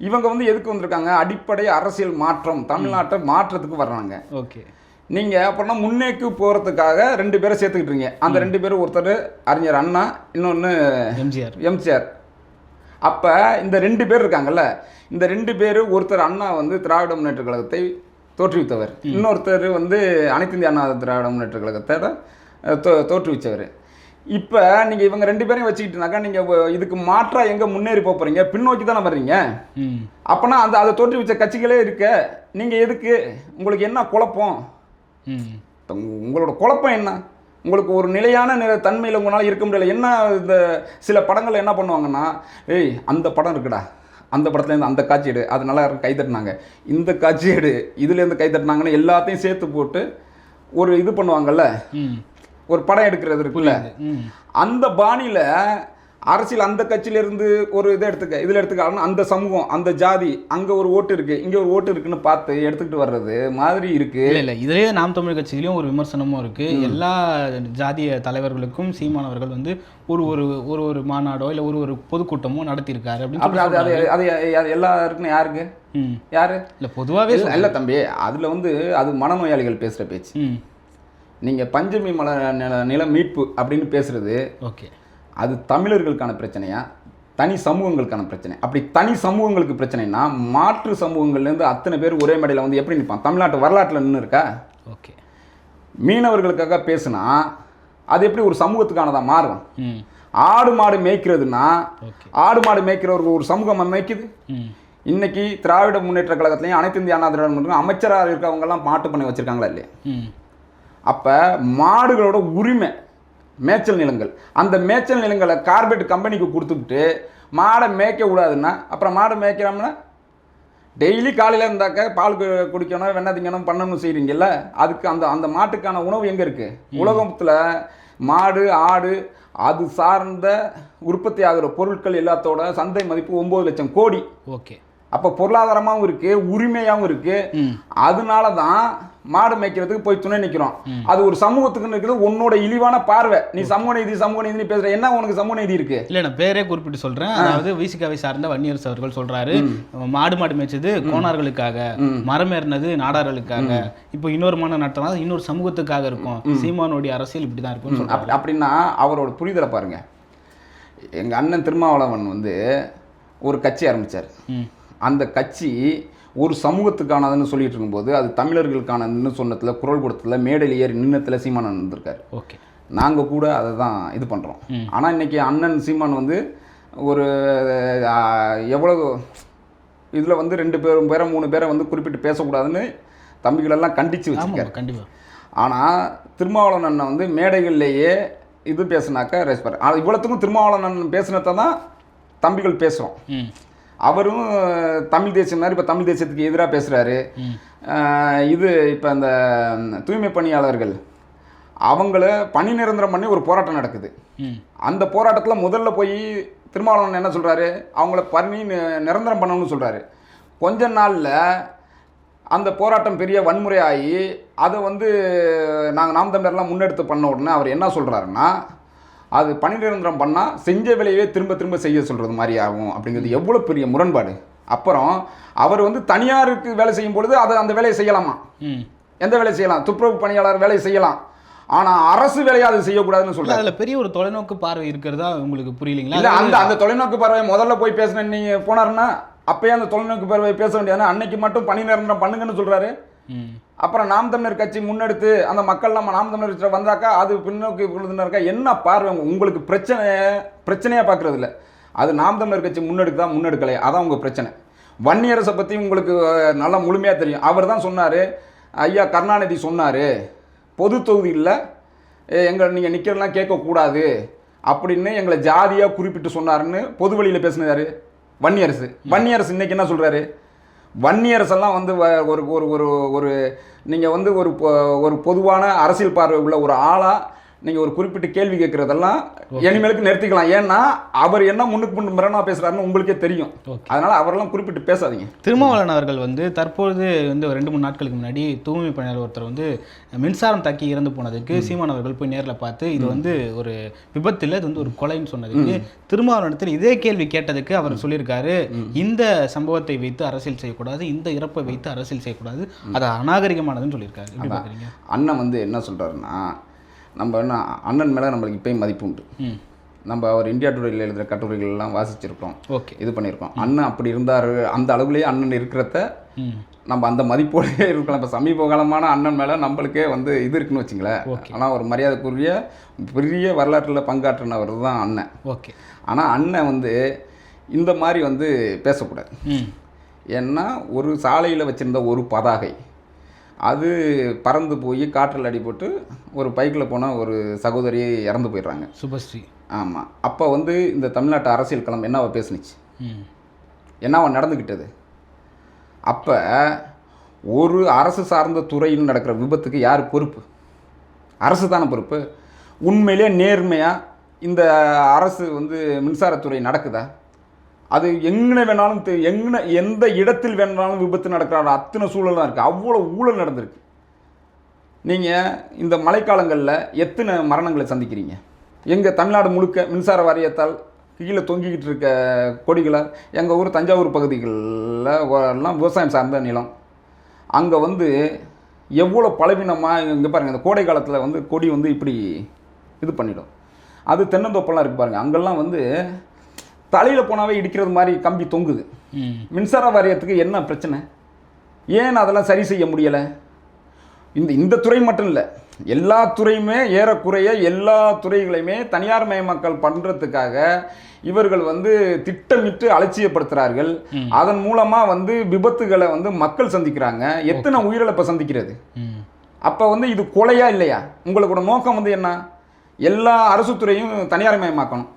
இவங்க வந்து எதுக்கு வந்திருக்காங்க? அடிப்படை அரசியல் மாற்றம் தமிழ்நாட்டை மாற்றத்துக்கு வர்றாங்க. ஓகே. நீங்கள் அப்படின்னா முன்னேக்கு போகிறதுக்காக ரெண்டு பேரை சேர்த்துக்கிட்டீங்க அந்த ரெண்டு பேரும் ஒருத்தர் அறிஞர் அண்ணா இன்னொன்று எம்ஜிஆர். எம்ஜிஆர். அப்போ இந்த ரெண்டு பேர் இருக்காங்கல்ல இந்த ரெண்டு பேர் ஒருத்தர் அண்ணா வந்து திராவிட முன்னேற்ற கழகத்தை தோற்றுவித்தவர். இன்னொருத்தர் வந்து அனைத்து இந்திய அண்ணா திராவிட முன்னேற்ற கழகத்தை தோ தோற்றுவித்தவர் இப்போ நீங்கள் இவங்க ரெண்டு பேரையும் வச்சுக்கிட்டுனாக்கா நீங்கள் இதுக்கு மாற்றாக எங்கே முன்னேறி போக போகிறீங்க பின்னோக்கி தானே வர்றீங்க? அப்போனா அந்த அதை தோற்றுவிச்ச கட்சிகளே இருக்க நீங்கள் எதுக்கு? உங்களுக்கு என்ன குழப்பம்? உங்களோட குழப்பம் என்ன? உங்களுக்கு ஒரு நிலையான நில தன்மையில் உங்களால் இருக்க முடியல. என்ன இந்த சில படங்கள் என்ன பண்ணுவாங்கன்னா ஏய் அந்த படம் இருக்குடா அந்த படத்துலேருந்து அந்த காட்சி எடு. அது நல்லா கை தட்டினாங்க இந்த காட்சி எடு. இதுலேருந்து கை தட்டினாங்கன்னு எல்லாத்தையும் சேர்த்து போட்டு ஒரு இது பண்ணுவாங்கல்ல? ஒரு படம் எடுக்கிறது இருக்குல்ல? அந்த பாணியில் அரசியல் அந்த கட்சியிலேருந்து ஒரு இதை எடுத்துக்க இதில் எடுத்துக்க அந்த சமூகம் அந்த ஜாதி அங்கே ஒரு ஓட்டு இருக்குது இங்கே ஒரு ஓட்டு இருக்குன்னு பார்த்து எடுத்துக்கிட்டு வர்றது மாதிரி இருக்குது இல்ல இல்ல இதுலயே நாம் தமிழ் கட்சியிலயும் ஒரு விமர்சனமும் இருக்கு. எல்லா ஜாதிய தலைவர்களுக்கும் சீமானவர்கள் வந்து ஒரு ஒரு ஒரு ஒரு மாநாடோ இல்ல ஒரு ஒரு பொதுக்கூட்டமோ நடத்தியிருக்காரு அப்படின்னு அப்படி அது அது அது அது எல்லாருக்குன்னு யாருக்கு? ம். யாரு? இல்ல பொதுவாவே இல்ல இல்ல தம்பி அதுல வந்து அது மனநோயாளிகள் பேசுற பேச்சு. ம். நீங்க பஞ்சமி மல நில நில மீட்பு அப்படின்னு பேசுறது. ஓகே. அது தமிழர்களுக்கான பிரச்சனையா? தனி சமூகங்களுக்கான பிரச்சனை. அப்படி தனி சமூகங்களுக்கு பிரச்சனைனா மாற்று சமூகங்கள்லேருந்து அத்தனை பேர் ஒரே மேடையில் வந்து எப்படி நிற்பான் தமிழ்நாட்டு வரலாற்றில் நின்று இருக்கா? ஓகே. மீனவர்களுக்காக பேசுனா அது எப்படி ஒரு சமூகத்துக்கானதா மாறும்? ஆடு மாடு மேய்க்கிறதுனா ஆடு மாடு மேய்க்கிறவர்கள் ஒரு சமூகம் மேய்க்குது. இன்னைக்கு திராவிட முன்னேற்ற கழகத்துலையும் அனைத்து இந்திய அண்ணா திராவிட முன்னேற்ற அமைச்சராக இருக்கவங்கெல்லாம் மாட்டு பண்ணி வச்சிருக்காங்களா இல்லையா? அப்போ மாடுகளோட உரிமை மேய்ச்சல் நிலங்கள். அந்த மேய்ச்சல் நிலங்களை கார்பரேட் கம்பெனிக்கு கொடுத்துக்கிட்டு மாடை மேய்க்க விடாதுன்னா அப்புறம் மாடை மேய்க்கிறோம்னா டெய்லி காலையில் இருந்தாக்க பால் குடிக்கணும் வெண்ணெய் திங்கணும் பண்ணணும் செய்கிறீங்கல்ல அதுக்கு அந்த அந்த மாட்டுக்கான உணவு எங்கே இருக்குது உலகத்தில் மாடு ஆடு அது சார்ந்த உற்பத்தி ஆகிற பொருட்கள் எல்லாத்தோட சந்தை மதிப்பு ஒம்பது லட்சம் கோடி. ஓகே. அப்போ பொருளாதாரமாகவும் இருக்குது உரிமையாகவும் இருக்குது ம். அதனால தான் மாடு மேய்க்கிறதுக்கு போய் துணை நிற்கிறோம் அது ஒரு சமூகத்துக்கு இருக்கிறது உன்னோட இழிவான பார்வை. நீ சமூக நீதி சமூக நீதி பேசுற என்ன உனக்கு சமூக நீதி இருக்கு? இல்ல நான் பேரே குறிப்பிட்டு சொல்றேன். அதாவது விசிகாவை சார்ந்த வன்னியரசு அவர்கள் சொல்றாரு. மாடு மாடு மேய்ச்சது கோணார்களுக்காக மரம் ஏறினது நாடார்களுக்காக. இப்போ இன்னொரு மனம் நடத்தினா இன்னொரு சமூகத்துக்காக இருக்கும். சீமானுடைய அரசியல் இப்படிதான் அப்படி அப்படின்னா அவரோட புரிதலை பாருங்க. எங்க அண்ணன் திருமாவளவன் வந்து ஒரு கட்சி ஆரம்பிச்சார். அந்த கட்சி ஒரு சமூகத்துக்கானதுன்னு சொல்லிட்டு இருக்கும்போது அது தமிழர்களுக்கானதுன்னு சொன்னதுல குரல் கொடுத்ததுல மேடையில் ஏறி நின்னத்துல சீமானன் இருந்திருக்காரு ஓகே. நாங்கள் கூட அதை தான் இது பண்ணுறோம். ஆனால் இன்னைக்கு அண்ணன் சீமான் வந்து ஒரு ஆ, எவ்வளவு இதில் வந்து ரெண்டு பேரும் பேரை மூணு பேரை வந்து குறிப்பிட்டு பேசக்கூடாதுன்னு தம்பிகளெல்லாம் கண்டித்து வச்சிருக்காரு. கண்டிப்பா. ஆனால் திருமாவளவன் அண்ணன் வந்து மேடைகள்லேயே இது பேசுனாக்கா ஆனால் இவ்வளோத்துக்கும் திருமாவளவன் அண்ணன் பேசினதை தான் தம்பிகள் பேசுகிறோம் அவரும் தமிழ் தேசியம் மாதிரி இப்போ தமிழ் தேசியத்துக்கு எதிராக பேசுகிறாரு இது இப்போ அந்த தூய்மை பணியாளர்கள் அவங்கள பணி நிரந்தரம் பண்ணி ஒரு போராட்டம் நடக்குது. அந்த போராட்டத்தில் முதல்ல போய் திருமாவளவன் என்ன சொல்கிறாரு அவங்கள பணி நிரந்தரம் பண்ணணும்னு சொல்கிறாரு கொஞ்ச நாளில் அந்த போராட்டம் பெரிய வன்முறையாகி அதை வந்து நாங்கள் நாம் தமிழர்லாம் முன்னெடுத்து பண்ண உடனே அவர் என்ன சொல்கிறாருன்னா அது பணி நிரந்தரம் பண்ணால் செஞ்ச வேலையவே திரும்ப திரும்ப செய்ய சொல்கிறது மாதிரி ஆகும் அப்படிங்கிறது எவ்வளோ பெரிய முரண்பாடு. அப்புறம் அவர் வந்து தனியாருக்கு வேலை செய்யும் பொழுது அதை அந்த வேலையை செய்யலாமா? ம். எந்த வேலையை செய்யலாம்? துப்புரவு பணியாளர் வேலையை செய்யலாம். ஆனால் அரசு வேலையை அது செய்யக்கூடாதுன்னு சொல்கிறார் அதுல பெரிய ஒரு தொலைநோக்கு பார்வை இருக்கிறதா உங்களுக்கு புரியலீங்களா? இல்ல அந்த அந்த தொலைநோக்கு பார்வை முதல்ல போய் பேசின நீங்க போனாருன்னா அப்பயே அந்த தொலைநோக்கு பார்வை பேச வேண்டியது அன்னைக்கு மட்டும் பணி நிரந்தரம் பண்ணுங்கன்னு சொல்றாரு. ம். அப்புறம் நாம் தமிழர் கட்சி முன்னெடுத்து அந்த மக்கள் நம்ம நாம் தமிழர் வந்தாக்கா அது பின்னோக்கி விழுதுன்னு இருக்கா என்ன பார்வை உங்களுக்கு பிரச்சனை பிரச்சனையாக பார்க்குறது இல்லை அது நாம் தமிழர் கட்சி தான் முன்னெடுக்கலை அதான் உங்கள் பிரச்சனை. வன்னியரசை பற்றி உங்களுக்கு நல்லா முழுமையாக தெரியும். அவர் தான் சொன்னார். ஐயா கருணாநிதி சொன்னார். பொது தொகுதியில் எங்களை நீங்கள் நிற்கிறலாம் கேட்கக்கூடாது. அப்படின்னு எங்களை ஜாதியாக குறிப்பிட்டு சொன்னாருன்னு பொது வழியில் பேசினார் வன்னியரசு. வன்னியரசு இன்றைக்கி என்ன சொல்கிறாரு வன்னியரசெல்லாம் வந்து வ- ஒரு ஒரு ஒரு ஒரு நீங்கள் வந்து ஒரு பொ- ஒரு பொதுவான அரசியல் பார்வை உள்ள ஒரு ஆளாக நீங்கள் ஒரு குறிப்பிட்ட கேள்வி கேட்குறதெல்லாம் இனிமேலுக்கு நிறுத்திக்கலாம். ஏன்னா அவர் என்ன முன்னுக்கு முன்னு மிரணா பேசுகிறாருன்னு உங்களுக்கே தெரியும். அதனால் அவரெல்லாம் குறிப்பிட்டு பேசாதீங்க. திருமாவளவன் அவர்கள் வந்து தற்பொழுது வந்து ஒரு ரெண்டு மூணு நாட்களுக்கு முன்னாடி தூய்மை பணியாளர் ஒருத்தர் வந்து மின்சாரம் தாக்கி இறந்து போனதுக்கு சீமான் அவர்கள் போய் நேரில் பார்த்து இது வந்து ஒரு விபத்து இல்லை இது வந்து ஒரு கொலைன்னு சொன்னதுக்கு திருமாவளவனத்தில் இதே கேள்வி கேட்டதுக்கு அவர் சொல்லியிருக்காரு இந்த சம்பவத்தை வைத்து அரசியல் செய்யக்கூடாது இந்த இறப்பை வைத்து அரசியல் செய்யக்கூடாது அது அநாகரிகமானதுன்னு சொல்லியிருக்காரு. அண்ணன் வந்து என்ன சொல்கிறாருன்னா நம்ம என்ன அண்ணன் மேலே நம்மளுக்கு இப்பயும் மதிப்பு உண்டு நம்ம அவர் இந்தியா டுடேயில் எழுதுகிற கட்டுரைகள் எல்லாம் வாசிச்சிருக்கோம் ஓகே. இது பண்ணியிருக்கோம். அண்ணன் அப்படி இருந்தார் அந்த அளவுலேயே அண்ணன் இருக்கிறத நம்ம அந்த மதிப்போடயே இருக்கலாம். இப்போ சமீப காலமான அண்ணன் மேலே நம்மளுக்கே வந்து இது இருக்குன்னு வச்சுங்களேன். ஆனால் ஒரு மரியாதைக்குரிய பெரிய வரலாற்றில் பங்காற்றினவர் தான் அண்ணன். ஓகே. ஆனால் அண்ணன் வந்து இந்த மாதிரி வந்து பேசக்கூடாது. ஏன்னா ஒரு சாலையில் வச்சுருந்த ஒரு பதாகை அது பறந்து போய் காற்றில் அடிபட்டு ஒரு பைக்கில் போன ஒரு சகோதரி இறந்து போயிடுறாங்க. சுபஸ்ரீ. ஆமாம் அப்போ வந்து இந்த தமிழ்நாட்டு அரசியல் களம் என்னவா பேசுனுச்சு? ம். என்னவா நடந்துக்கிட்டது அப்போ ஒரு அரசு சார்ந்த துறையில் நடக்கிற விபத்துக்கு யார் பொறுப்பு? அரசு தானே பொறுப்பு. உண்மையிலே நேர்மையாக இந்த அரசு வந்து மின்சாரத்துறை நடக்குதா? அது எங்கே வேணாலும் எங்கே எந்த இடத்தில் வேணாலும் விபத்து நடக்கிற அத்தனை சூழலாம் இருக்குது அவ்வளோ ஊழல் நடந்திருக்கு. நீங்கள் இந்த மழைக்காலங்களில் எத்தனை மரணங்களை சந்திக்கிறீங்க? எங்கள் தமிழ்நாடு முழுக்க மின்சார வாரியத்தால் கீழே தொங்கிக்கிட்டு இருக்க கொடிகளை எங்கள் ஊர் தஞ்சாவூர் பகுதிகளில் எல்லாம் விவசாயம் சார்ந்த நிலம். அங்கே வந்து எவ்வளோ பலவீனமாக இங்கே பாருங்கள் இந்த கோடை காலத்தில் வந்து கொடி வந்து இப்படி இது பண்ணிடும். அது தென்னந்தோப்பெல்லாம் இருக்குது பாருங்கள் அங்கெல்லாம் வந்து தலையில் போனாவே இடிக்கிறது மாதிரி கம்பி தொங்குது. மின்சார வாரியத்துக்கு என்ன பிரச்சனை? ஏன் அதெல்லாம் சரி செய்ய முடியலை? இந்த இந்த துறை மட்டும் இல்லை. எல்லா துறையுமே ஏறக்குறைய எல்லா துறைகளையுமே தனியார் மயமாக்கல் பண்ணுறதுக்காக இவர்கள் வந்து திட்டமிட்டு அலட்சியப்படுத்துகிறார்கள் அதன் மூலமாக வந்து விபத்துகளை வந்து மக்கள் சந்திக்கிறாங்க. எத்தனை உயிரிழப்பை சந்திக்கிறது? அப்போ வந்து இது கொலையா இல்லையா? உங்களோட நோக்கம் வந்து என்ன? எல்லா அரசு துறையும் தனியார் மயமாக்கணும்.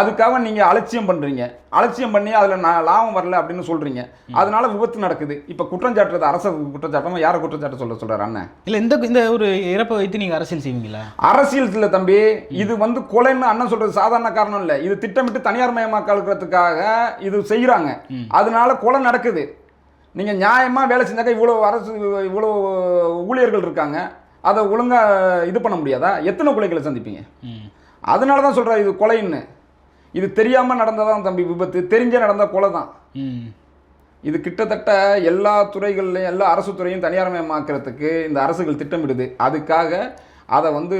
அதுக்காக நீங்கள் அலட்சியம் பண்ணுறீங்க அலட்சியம் பண்ணி அதில் நான் லாபம் வரல அப்படின்னு சொல்கிறீங்க அதனால விபத்து நடக்குது. இப்போ குற்றம் சாட்டுறது அரசு குற்றச்சாட்டமா யாரை குற்றச்சாட்ட சொல்ல சொல்கிறார் அண்ணன்? இல்லை இந்த இந்த ஒரு இறப்பை வைத்து நீங்கள் அரசியல் செய்வீங்களா? அரசியல் இல்லை தம்பி. இது வந்து கொலைன்னு அண்ணன் சொல்றது சாதாரண காரணம் இல்லை. இது திட்டமிட்டு தனியார் மயமாக்கலுக்கிறதுக்காக இது செய்கிறாங்க அதனால கொலை நடக்குது. நீங்கள் நியாயமாக வேலை செஞ்சாக்க இவ்வளோ அரசு இவ்வளோ ஊழியர்கள் இருக்காங்க. அதை ஒழுங்காக இது பண்ண முடியாதா? எத்தனை கொலைகளை சந்திப்பீங்க? அதனால தான் சொல்கிறேன் இது கொலைன்னு. இது தெரியாமல் நடந்ததான் தம்பி விபத்து. தெரிஞ்சே நடந்த கொலை தான் ம். இது கிட்டத்தட்ட எல்லா துறைகள்லையும் எல்லா அரசு துறையும் தனியார்மயமாக்கிறதுக்கு இந்த அரசுகள் திட்டமிடுது. அதுக்காக அதை வந்து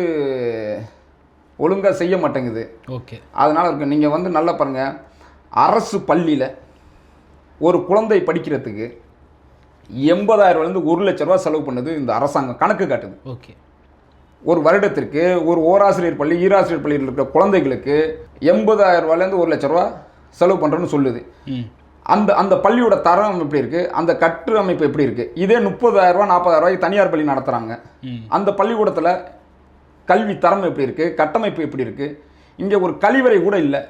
ஒழுங்காக செய்ய மாட்டேங்குது. ஓகே. அதனால் இருக்கு. நீங்கள் வந்து நல்லா பாருங்கள் அரசு பள்ளியில் ஒரு குழந்தை படிக்கிறதுக்கு எண்பதாயிரம்லேருந்து ஒரு லட்ச ரூபா செலவு பண்ணுது இந்த அரசாங்கம். கணக்கு காட்டுது. ஓகே. ஒரு வருடத்திற்கு ஒரு ஓராசிரியர் பள்ளி ஈராசிரியர் பள்ளியில் இருக்கிற குழந்தைகளுக்கு எண்பதாயிரம் ரூபாயிலேருந்து ஒரு லட்ச ரூபா செலவு பண்ணுறேன்னு சொல்லுது. அந்த அந்த பள்ளியோட தரம் எப்படி இருக்குது அந்த கட்டு அமைப்பு எப்படி இருக்குது இதே முப்பதாயிரம் ரூபா நாற்பதாயிரம் ரூபாய்க்கு தனியார் பள்ளி நடத்துகிறாங்க அந்த பள்ளிக்கூடத்தில் கல்வி தரம் எப்படி இருக்குது கட்டமைப்பு எப்படி இருக்குது இங்கே ஒரு கழிவறை கூட இல்லை.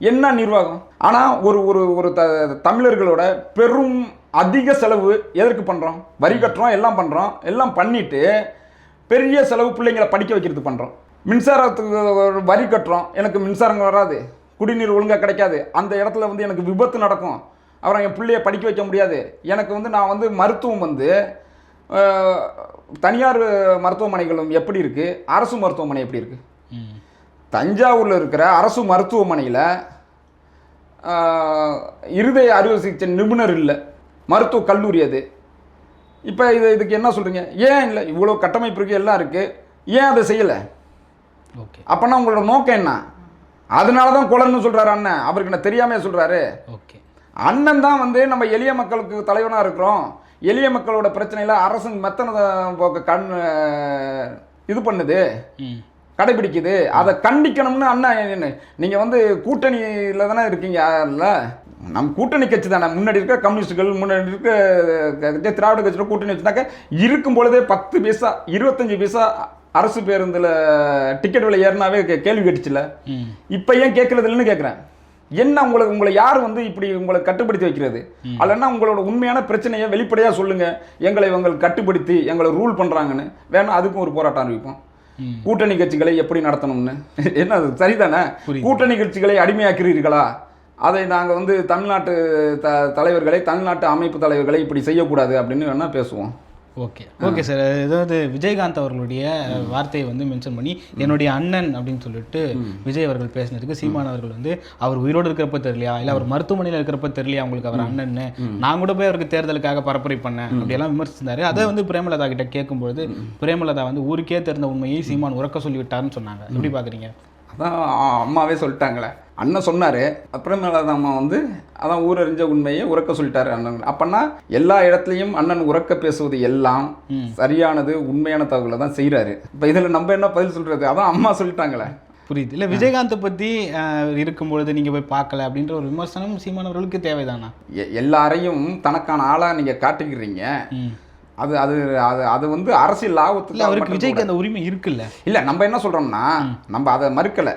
என்ன நிர்வாகம்? ஆனால் ஒரு ஒரு ஒரு த தமிழர்களோட பெரும் அதிக செலவு எதற்கு பண்ணுறோம் வரி கட்டுறோம் எல்லாம் பண்ணுறோம் எல்லாம் பண்ணிட்டு பெரிய செலவு பிள்ளைங்களை படிக்க வைக்கிறது பண்ணுறோம் மின்சாரத்துக்கு வரி கட்டுறோம். எனக்கு மின்சாரம் வராது. குடிநீர் ஒழுங்காக கிடைக்காது. அந்த இடத்துல வந்து எனக்கு விபத்து நடக்கும். அப்புறம் என் பிள்ளைய படிக்க வைக்க முடியாது. எனக்கு வந்து நான் வந்து மருத்துவம் வந்து தனியார் மருத்துவமனைகளும் எப்படி இருக்குது அரசு மருத்துவமனை எப்படி இருக்குது தஞ்சாவூரில் இருக்கிற அரசு மருத்துவமனையில் இருதய அறுவை சிகிச்சை நிபுணர் இல்லை. மருத்துவ கல்லூரி அது. இப்போ இது இதுக்கு என்ன சொல்கிறீங்க ஏன் இல்லை இவ்வளோ கட்டமைப்பு இருக்குது எல்லாம் இருக்குது ஏன் அதை செய்யலை? ஓகே. அப்போனா உங்களோட நோக்கம் என்ன? அதனால தான் குலன்னு சொல்கிறாரு அண்ணன். அவருக்கு என்ன தெரியாமே சொல்கிறாரு ஓகே. அண்ணன் தான் வந்து நம்ம எளிய மக்களுக்கு தலைவனாக இருக்கிறோம். எளிய மக்களோட பிரச்சனையில் அரசு மெத்தனை போக்க கண் இது பண்ணுது. கடைபிடிக்குது. அதை கண்டிக்கணும்னு அண்ணன் என்ன நீங்கள் வந்து கூட்டணியில் தானே இருக்கீங்க அதில் நம்ம கூட்டணி கட்சி தானே. முன்னாடி இருக்க கம்யூனிஸ்டுகள் முன்னாடி இருக்க திராவிட கட்சியில் கூட்டணி வச்சுனாக்க இருக்கும் பொழுதே பத்து பைசா இருபத்தஞ்சி பைசா அரசு பேருந்தில் டிக்கெட் விலை ஏறினாவே கேள்வி கேட்டுச்சுல இப்போ ஏன் கேட்கறது இல்லைன்னு கேட்குறேன். என்ன உங்களுக்கு உங்களை யார் வந்து இப்படி உங்களை கட்டுப்படுத்தி வைக்கிறது? அல்லன்னா உங்களோட உண்மையான பிரச்சனையை வெளிப்படையாக சொல்லுங்க. எங்களை இவங்க கட்டுப்படுத்தி எங்களை ரூல் பண்ணுறாங்கன்னு வேணா அதுக்கும் ஒரு போராட்டம் அறிவிப்போம் ம். கூட்டணி கட்சிகளை எப்படி நடத்தணும்னு? என்ன அது சரிதானே. கூட்டணி கட்சிகளை அடிமையாக்கிறீர்களா? அதை நாங்கள் வந்து தமிழ்நாட்டு த தலைவர்களை தமிழ்நாட்டு அமைப்பு தலைவர்களை இப்படி செய்யக்கூடாது அப்படின்னு வேணால் பேசுவோம். ஓகே. Okay sir. அதாவது விஜயகாந்த் அவர்களுடைய வார்த்தையை வந்து மென்ஷன் பண்ணி என்னுடைய அண்ணன் அப்படின்னு சொல்லிட்டு விஜய் அவர்கள் பேசினதுக்கு சீமான் அவர்கள் வந்து அவர் உயிரோடு இருக்கிறப்ப தெரியலையா? இல்லை அவர் மருத்துவமனையில் இருக்கிறப்ப தெரியலையா? உங்களுக்கு அவர் அண்ணன்னு? நான் கூட போய் அவருக்கு தேர்தலுக்காக பரப்புரை பண்ணேன். அப்படியெல்லாம் விமர்சித்தாரு அதை வந்து பிரேமலதா கிட்ட கேட்கும்பொழுது பிரேமலதா வந்து ஊருக்கே தெரிந்த உண்மையை சீமான் உறக்க சொல்லி விட்டாருன்னு சொன்னாங்க. எப்படி பார்க்குறீங்க அதான் அம்மாவே சொல்லிட்டாங்களே. அண்ணன் சொன்னார். அப்புறம் அம்மா வந்து அதான் ஊரறிஞ்ச உண்மையை உறக்க சொல்லிட்டாரு அண்ணன். அப்பன்னா எல்லா இடத்துலையும் அண்ணன் உறக்க பேசுவது எல்லாம் சரியானது உண்மையான தகவலை தான் செய்கிறாரு இப்போ இதில் நம்ம என்ன பதில் சொல்கிறது அதான் அம்மா சொல்லிட்டாங்களே. புரியுது. இல்லை விஜயகாந்தை பற்றி இருக்கும்பொழுது நீங்கள் போய் பார்க்கல அப்படின்ற ஒரு விமர்சனம் சீமான் அவர்களுக்கு தேவைதானா எல்லாரையும் தனக்கான ஆளாக நீங்கள் காட்டிக்கிறீங்க. அது அது அது அது வந்து அரசியல் லாபத்துக்கு அவருக்கு விஜய்க்கு. அந்த உரிமை இருக்குல்ல. இல்லை நம்ம என்ன சொல்கிறோம்னா நம்ம அதை மறுக்கலை.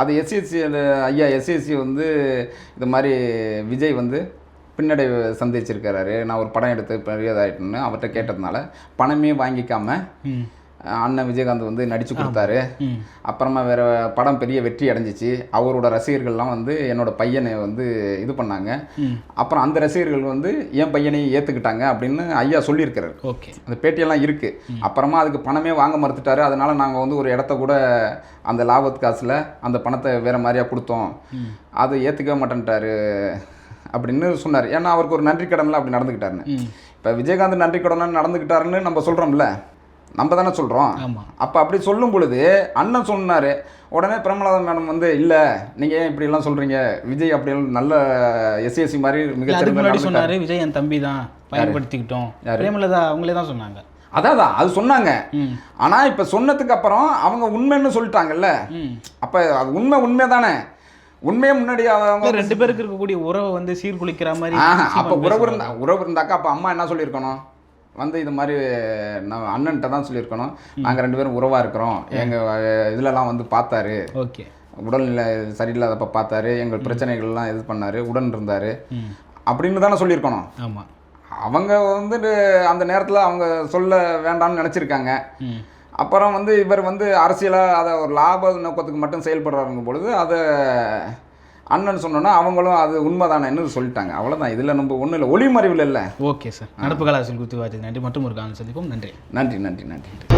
அது எஸ்சிஎஸ்சி ஐயா எஸ்சிஎஸ்சி வந்து இது மாதிரி விஜய் வந்து பின்னடைவு சந்திச்சிருக்கிறாரு. நான் ஒரு படம் எடுத்து பெரியதாயிட்டேன்னு அவர்கிட்ட கேட்டதுனால பணமே வாங்கிக்காமல் அண்ணன் விஜயகாந்த் வந்து நடிச்சு கொடுத்தாரு. அப்புறமா வேற படம் பெரிய வெற்றி அடைஞ்சிச்சு. அவரோட ரசிகர்கள்லாம் வந்து என்னோட பையனை வந்து இது பண்ணாங்க. அப்புறம் அந்த ரசிகர்கள் வந்து என் பையனையும் ஏற்றுக்கிட்டாங்க அப்படின்னு ஐயா சொல்லியிருக்கிறாரு. ஓகே. அந்த பேட்டியெல்லாம் இருக்கு. அப்புறமா அதுக்கு பணமே வாங்க மறுத்துட்டாரு. அதனால நாங்கள் வந்து ஒரு இடத்த கூட அந்த லாபத்து காசில் அந்த பணத்தை வேற மாதிரியா கொடுத்தோம். அது ஏற்றுக்கவே மாட்டேன்ட்டாரு அப்படின்னு சொன்னார். ஏன்னா அவருக்கு ஒரு நன்றி கடனில் அப்படி நடந்துக்கிட்டாருன்னு. இப்போ விஜயகாந்த் நன்றி கடனாக நடந்துக்கிட்டாருன்னு நம்ம சொல்கிறோம்ல நம்ம தானே சொல்கிறோம் அப்போ அப்படி சொல்லும் பொழுது அண்ணன் சொன்னார் உடனே பிரமலாதா மேடம் வந்து இல்லை நீங்கள் ஏன் இப்படியெல்லாம் சொல்கிறீங்க விஜய் அப்படியெல்லாம் நல்ல எஸ்சிஎஸ்சி மாதிரி மிகச்சிறந்த முன்னாடி நடந்துக்கிட்டாரு. சொன்னாரு விஜய் என் தம்பி தான் பயன்படுத்திக்கிட்டோம்? பிரேமலதா அவங்களே தான் சொன்னாங்க. அதான் அதான், அது சொன்னாங்க. ஆனால் இப்போ சொன்னதுக்கு அப்புறம் அவங்க உண்மைன்னு சொல்லிட்டாங்கல்ல? அப்போ அது உண்மை உண்மை தானே? உண்மையே முன்னாடி அவங்க ரெண்டு பேருக்கு இருக்கக்கூடிய உறவை வந்து சீர்குலைக்கிற மாதிரி அப்போ உறவு. இருந்தா உறவு இருந்தாக்கா அப்போ அம்மா என்ன சொல்லியிருக்கணும்? வந்து இது மாதிரி நான் அண்ணன்ட்ட தான் சொல்லியிருக்கணும். நாங்கள் ரெண்டு பேரும் உறவாக இருக்கிறோம். எங்கள் இதுலலாம் வந்து பார்த்தாரு ஓகே. உடல்நிலை சரியில்லாதப்ப பார்த்தாரு எங்கள் பிரச்சனைகள்லாம் இது பண்ணாரு. உடன் இருந்தார். அப்படின்னு தானே சொல்லியிருக்கணும். ஆமா. அவங்க வந்துட்டு அந்த நேரத்தில் அவங்க சொல்ல வேண்டாம்னு நினச்சிருக்காங்க. அப்புறம் வந்து இவர் வந்து அரசியலாக அதை ஒரு லாப நோக்கத்துக்கு மட்டும் செயல்படுறாருங்க பொழுது அதை அண்ணன் சொன்னோன்னா அவங்களும் அது உண்மைதானேன்னு சொல்லிட்டாங்க. அவ்வளோதான் இதில் நம்ம ஒன்றும் இல்லை. ஒளிமறைவில் இல்லை. Okay sir. நடப்பு கலாசில் குறித்து வாய்ச்சது நன்றி. மற்றும் ஒரு காலம் சந்திப்போம். நன்றி. நன்றி நன்றி நன்றி.